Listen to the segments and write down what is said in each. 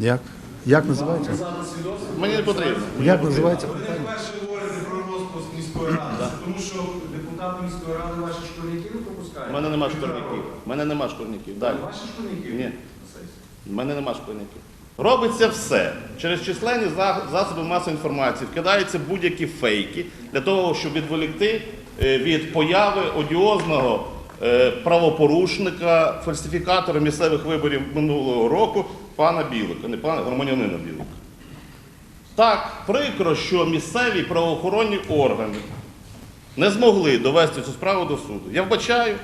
Як? Як називається? Мені не потрібно. Як називається Ви не вперше говорите про розпуск міської ради, тому що депутати міської ради ваші школьники не У пропускають. мене нема школьників. У мене нема школьників. Далі. Ваші школьники? Ні. У мене нема школьників. Робиться все. Через численні засоби масової інформації вкидаються будь-які фейки для того, щоб відволікти е, від появи одіозного правопорушника, фальсифікатора місцевих виборів минулого року пана Білика, не пана громадянина Білика. Так, прикро, що місцеві правоохоронні органи не змогли довести цю справу до суду. Я вбачаю,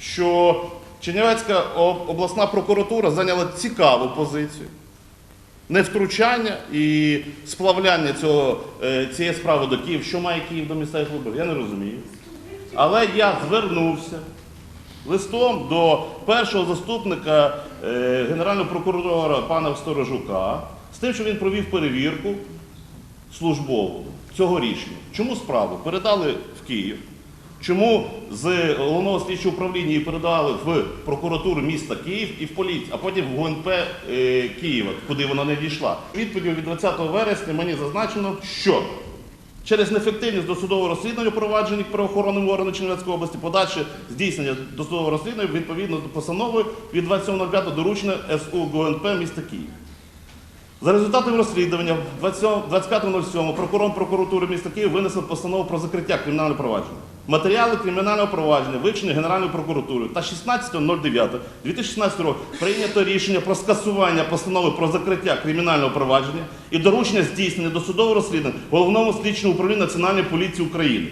що Чернівецька обласна прокуратура зайняла цікаву позицію. Невтручання і сплавляння цього, е, цієї справи до Київ, що має Київ до місцевих виборів, я не розумію. Але я звернувся листом до першого заступника е, генерального прокурора пана Сторожука з тим, що він провів перевірку службову цього рішення. Чому справу передали в Київ? Чому з головного слідчого управління її передали в прокуратуру міста Київ і в поліцію, а потім в ГУНП е, Києва, куди вона не дійшла? Відповіддю від 20 вересня мені зазначено, що через неефективність досудового розслідування проваджень правоохоронним органом Чернівецької області, подальше здійснення досудового розслідування відповідно до постанови від 27.05 доручення СУ ГУНП міста Київ. За результатами розслідування 27 25.07 прокурор прокуратури міста Київ винесли постанову про закриття кримінального провадження. Матеріали кримінального провадження вивчені Генеральною прокуратурою та 16.09.2016 року прийнято рішення про скасування постанови про закриття кримінального провадження і доручення здійснення досудового розслідування головному слідчому управлінню Національної поліції України.